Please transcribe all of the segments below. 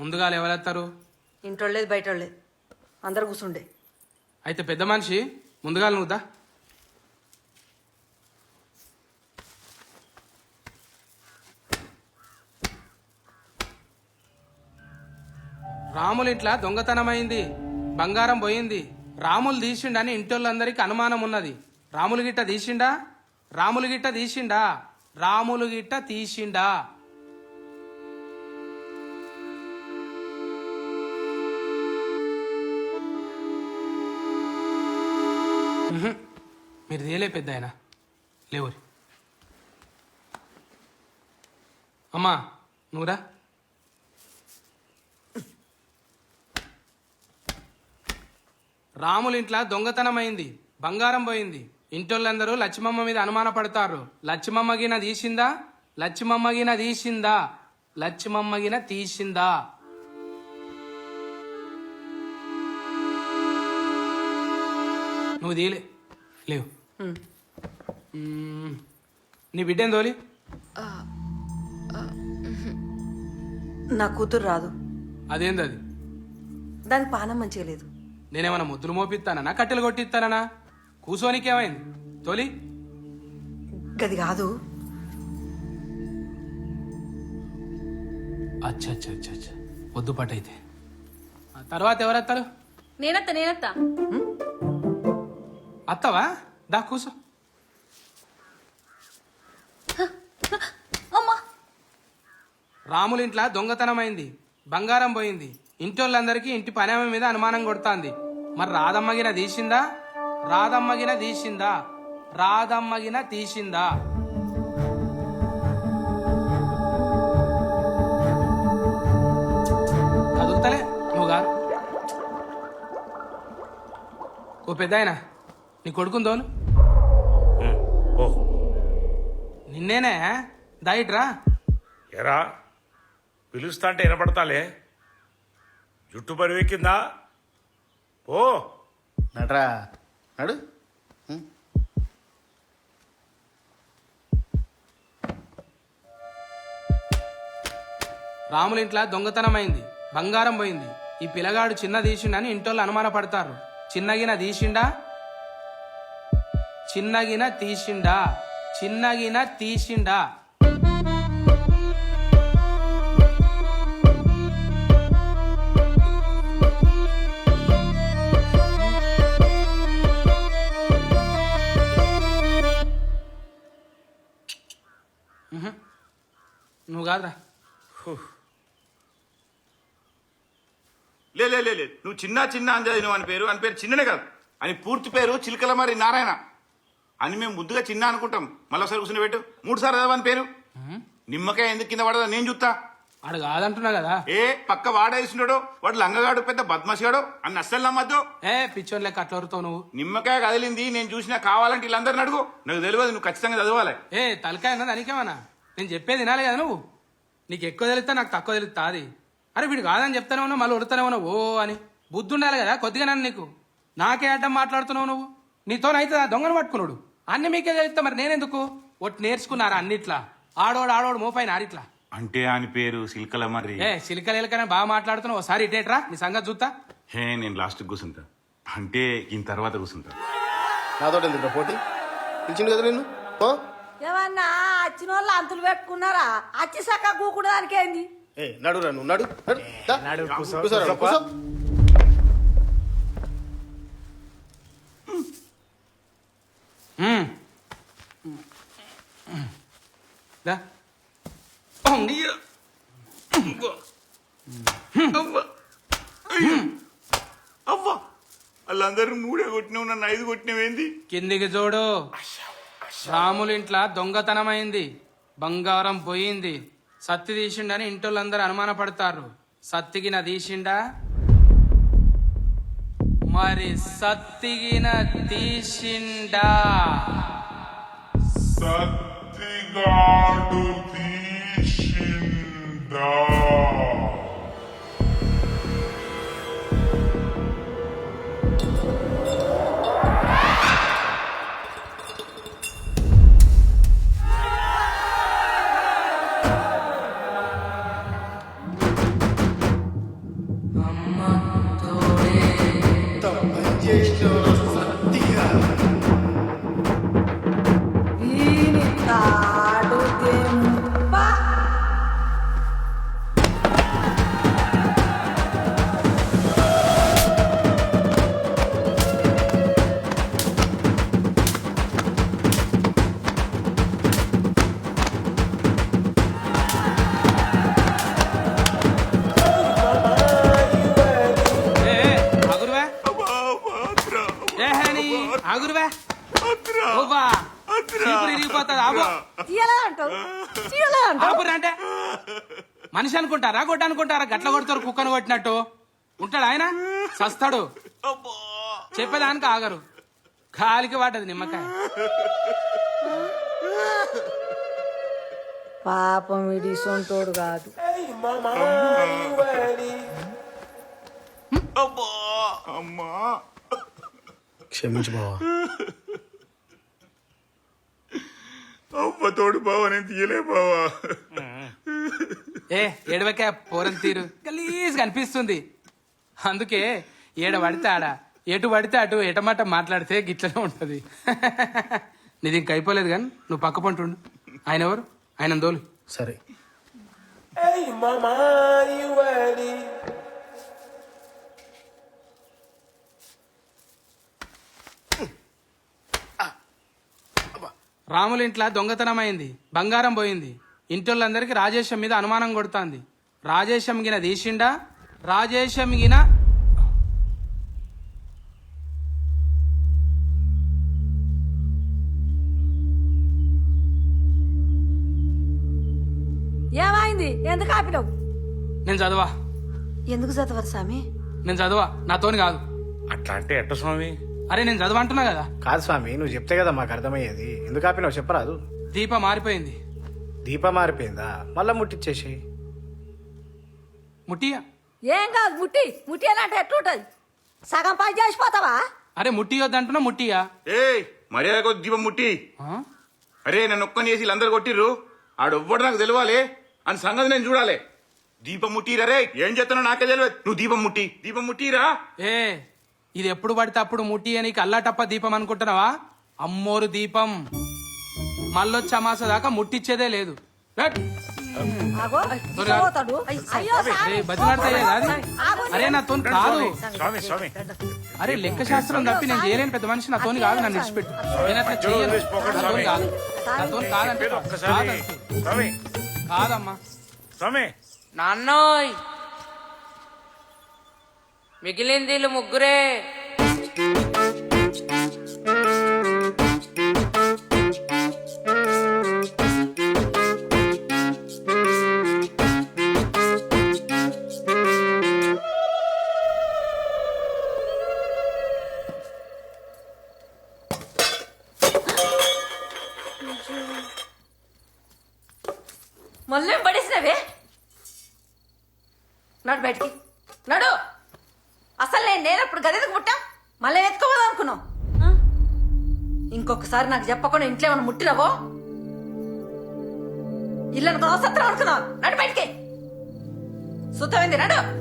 ముందుగా ఎవరెత్తారు? ఇంటోళ్ళేది బయటోళ్ళేది. అందరు కూర్చుండే అయితే పెద్ద మనిషి ముందుగా నువ్వుదా రాములు ఇంట్లో దొంగతనమైంది బంగారం పోయింది. రాములు తీసిండని ఇంటోళ్ళందరికీ అనుమానం ఉన్నది. రాములు గిట్ట తీసిండా? రాములు గిట్ట తీసిండా? రాములు గిట్ట తీసిండా? మీరు తేలే పెద్ద ఆయన లేవరి అమ్మా నువ్వురా రాముల ఇంట్లో దొంగతనమైంది బంగారం పోయింది. ఇంటోళ్ళందరూ లక్ష్మమ్మ మీద అనుమాన పడతారు తీసిందా? లచ్చిమమ్మగిన తీసిందా? లచ్చిమమ్మగిన తీసిందా? నువ్వు తీయలే. లేవు. నీ బిడ్డేం తోలి నా కూతురు రాదు. అదేంది అది? దానికి పానం మంచిగా లేదు. నేనేమన్నా ముద్దులు మోపిస్తానా కట్టెలు కొట్టిస్తానా కూసోనికేమైంది తోలి. గది కాదు. అచ్చా అచ్చా అచ్చా అచ్చా వద్దు పట్టయితే ఆ తర్వాత ఎవరెత్తారు? నేనత్త నేనత్త. అత్తవా? దా కూసో. ఇంట్లో దొంగతనమైంది బంగారం పోయింది. ఇంటోళ్ళందరికీ ఇంటి పని ఆమె మీద అనుమానం కొడుతాంది. మరి రాధమ్మగిన తీసిందా? రాధమ్మగిన తీసిందా? రాధమ్మగిన తీసిందా? కదులుతలే నువ్వు కాదు ఓ పెద్ద నీ కొడుకుందోను ఓ నిన్నేనే దాయిట్రా. ఎరా? పిలుస్తా అంటే వినపడతాలే. జుట్టు పరివెక్కిందా ఓ నడరా. నడు. రాముల ఇంట్లో దొంగతనమైంది బంగారం పోయింది. ఈ పిల్లగాడు చిన్న తీసిండని ఇంటోళ్ళు అనుమాన పడతారు చిన్నగిన తీసిండా చిన్నగిన తీసిండా చిన్నగిన తీసిండా. నువ్వు కాదురా. లే లే లే నువ్వు చిన్న చిన్న అని నువ్వు అని పేరు. అని పేరు చిన్ననే కాదు. అని పూర్తి పేరు చిలకలమరి నారాయణ. అని మేము ముద్దుగా చిన్న అనుకుంటాం. మళ్ళీ ఒకసారి కూర్చుని పెట్టు. మూడు సార్లు చదవని పేరు. నిమ్మకాయ ఎందుకు కింద పడదా? నేను చూస్తా. ఆడు కాదంటున్నా కదా. ఏ పక్క వాడేసినాడో వాడు లంగగాడు పెద్ద బద్మసిగాడు అని అస్సలు నమ్మద్దు. ఏ పిచ్చోన్ లెక్క అట్లా వరుతావు నువ్వు? నిమ్మకాయ కదిలింది నేను చూసినా కావాలంటే వీళ్ళందరిని అడుగు. నాకు తెలియదు నువ్వు ఖచ్చితంగా చదవాలి. ఏ తలకాయ అన్నది అనికేమన్నా నేను చెప్పేది వినాలి కదా నువ్వు? నీకు ఎక్కువ తెలుస్తా నాకు తక్కువ తెలుస్తా అది. అరే వీడు కాదని చెప్తానే ఉన్నావు మళ్ళీ ఉడతానే ఉన్నావు ఓ అని. బుద్ధి ఉండాలి కదా కొద్దిగా నన్ను నీకు. నాకే అడ్డం మాట్లాడుతున్నావు నువ్వు? నీతోనైతే దొంగను పట్టుకున్నాడు. అన్ని మీకే తెలుస్తా మరి నేనెందుకు? ఒట్టి నేర్చుకున్నారా అన్నిట్లా? ఆడోడు ఆడోడు మోపైన ఆడిట్లా? అంటే అని పేరు సిల్కలమర్రి ఏ సిలికలు ఎలకనే బాగా మాట్లాడుతున్నావు. ఒకసారి ఇటేట్రా నీ సంగతి చూస్తా. హే నేను లాస్ట్ కూర్చుంటా అంటే ఈయన తర్వాత కూర్చుంటా నాతో ఎందుకు పోటీ? పిలిచిండు కదా నిన్ను? ఓ ఏమన్నా వచ్చిన వాళ్ళు అంతులు పెట్టుకున్నారా? అచ్చి సక్క కూకుడు దానికి ఏంది ఏ నడురా నువ్వు నడు. నడు. దా. దా అయ్యో. అవ్వ. అయ్యో. అవ్వ వాళ్ళందరూ మూడే కొట్టినావు నన్ను ఐదు కొట్టినవేంది కిందికి చూడు రాముల ఇంట్లో దొంగతనమైంది బంగారం పోయింది సత్తి తీసిండని ఇంటోళ్ళందరూ అనుమాన పడతారు సత్తిగిన తీసిండా మరి సత్తిగిన తీసిండా ದಾಡುತ್ತೀಶಿಂದ Там надежда. ఆపురా అంటే మనిషి అనుకుంటారా గొడ్డ అనుకుంటారా? గట్ల కొడతారు కుక్కను కొట్టినట్టు. ఉంటాడు ఆయన? సస్తాడు. చెప్పేదానికి ఆగరు. కాలికి వాటది నిమ్మకాయ. పాపం ఇది సొంటోడు కాదు. అమ్మా. క్షమించు బావా. అవ్వ తోడు బావా నేను తీయలే బావా. ఏ ఏడవకే పోరం తీరు. గలీజ్ కనిపిస్తుంది అందుకే ఏడ పడితే ఆడ ఎటు పడితే అటు ఎటమాట మాట్లాడితే గిట్లనే ఉంటది. నీది ఇంక అయిపోలేదు కానీ నువ్వు పక్క పంటుండు ఆయన ఎవరు? ఆయన దోలు. సరే. Hey, mama, you ready? రాముల ఇంట్లో దొంగతనం అయింది బంగారం పోయింది. ఇంటోళ్ళందరికీ రాజేశం మీద అనుమానం కొడుతాంది. రాజేశం గిన తీసిండా రాజేశం గిన ఏమైంది? ఎందుకు ఆపినావు? నేను చదవా. ఎందుకు చదవరు స్వామి? నేను చదవా. నాతోని కాదు. అట్లా అంటే ఎట్ట స్వామి? అరే నేను చదవ అంటున్నా కదా. కాదు స్వామి నువ్వు చెప్తే కదా మాకు అర్థమయ్యేది. ఎందుకు ఆపినావు చెప్పరాదు. దీప మారిపోయింది. దీప మారిపోయిందా? మళ్ళా ముట్టిచ్చేసి ముట్టియా? ఏం కాదు ముట్టి. ముట్టి అని అంటే ఎట్లుంటది? సగం పని చేసిపోతావా? అరే ముట్టియొద్దంటున్నా ముట్టియా? ఏయ్ మర్యాద కొద్ది దీపం ముట్టి? అరే నన్ను ఒక్కని చేసి వీళ్ళందరూ కొట్టిర్రు. ఆడొవ్వడు నాకు తెలియాలి అని సంగతి నేను చూడాలి. దీపం ముట్టిరా రే. ఏం చేస్తున్నావు నాకే తెలియదు నువ్వు దీపం ముట్టి. దీపం ముట్టిరా. ఏ ఇది ఎప్పుడు పడితే అప్పుడు ముట్టి అని అల్లాటప్ప దీపం అనుకుంటున్నావా? అమ్మోరు దీపం. మళ్ళొచ్చి అమాస దాకా ముట్టిచ్చేదే లేదు. ఏ, స్వామి. బతిలాడతాయే కాదు. అరే నాతో కాదు. స్వామి స్వామి అరే లెక్క శాస్త్రం తప్పి నేను చేయలేని పెద్ద మనిషి నాతో కాదు నన్ను విడిచిపెట్టు. నేను అట్లా చేయను. నాతోని కాదు. కాదంటే కాదమ్మా. నాన్నోయ్! మిగిలింది వీళ్ళు ముగ్గురే. మళ్ళీ పడేసినవే? నడు బయటికి. నేను నేనప్పుడు గదికి పుట్టా? మళ్ళీ ఎత్తుకోవాలి అనుకున్నావు. ఆ? ఇంకొకసారి నాకు చెప్పకుండా ఇంట్లో ఏమైనా ముట్టినవో? ఇల్లు అవసరం అనుకున్నావు. నడు బయటికి. సుతమైంది నడు.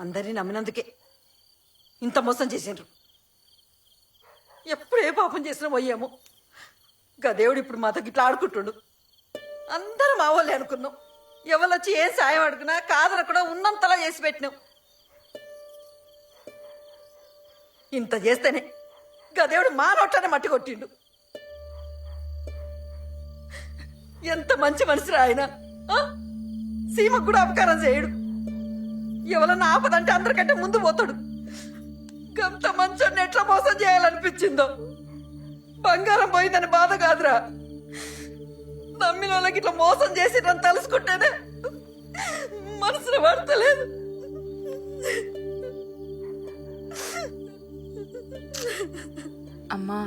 అందరినీ నమ్మినందుకే ఇంత మోసం చేసిండ్రు. ఎప్పుడు ఏ పాపం చేసినా పోయాము గదేవుడు ఇప్పుడు మాతో ఇట్లా ఆడుకుంటుండు. అందరం మా వాళ్ళే అనుకున్నాం. ఎవరొచ్చి ఏం సాయం అడుగునా కాదనకుండా ఉన్నంతలా చేసి పెట్టినాం. ఇంత చేస్తేనే గదేవుడు మా నోట్లనే మట్టి కొట్టిండు. ఎంత మంచి మనిషిరా ఆయన సీమకు కూడా అపకారం చేయడు. ఎవరన్నా ఆపదంటే అందరికంటే ముందు పోతాడు. గంత మంచోడిని ఎట్లా మోసం చేయాలనిపించిందో. బంగారం పోయిందని బాధ కాదురా. నమ్మిన వాళ్ళకి ఇట్లా మోసం చేసిరని తలుసుకుంటేనే మనసులో పడతలేదు. అమ్మా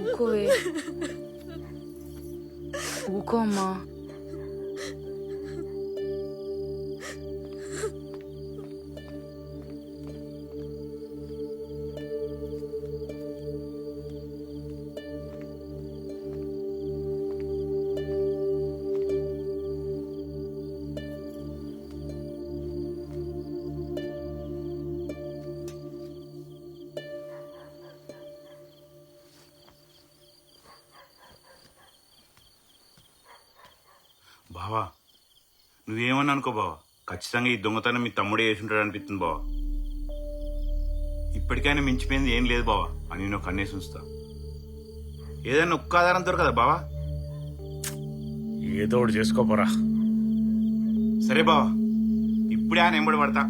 ఊకో ఊకో అమ్మా. నువ్వేమన్నా అనుకో బావా? ఖచ్చితంగా ఈ దొంగతనం మీ తమ్ముడే చేసుంటాడు అనిపిస్తుంది బావా. ఇప్పటికైనా మించిపోయింది ఏం లేదు బావా అని నేను కన్నేసి ఉంచుతా. ఏదైనా ఒక్క ఆధారం దొరకదా బావా? ఏదో ఒకటి చేసుకోపోరా సరే బావా. ఇప్పుడే ఆయన ఎంబడి పడతా.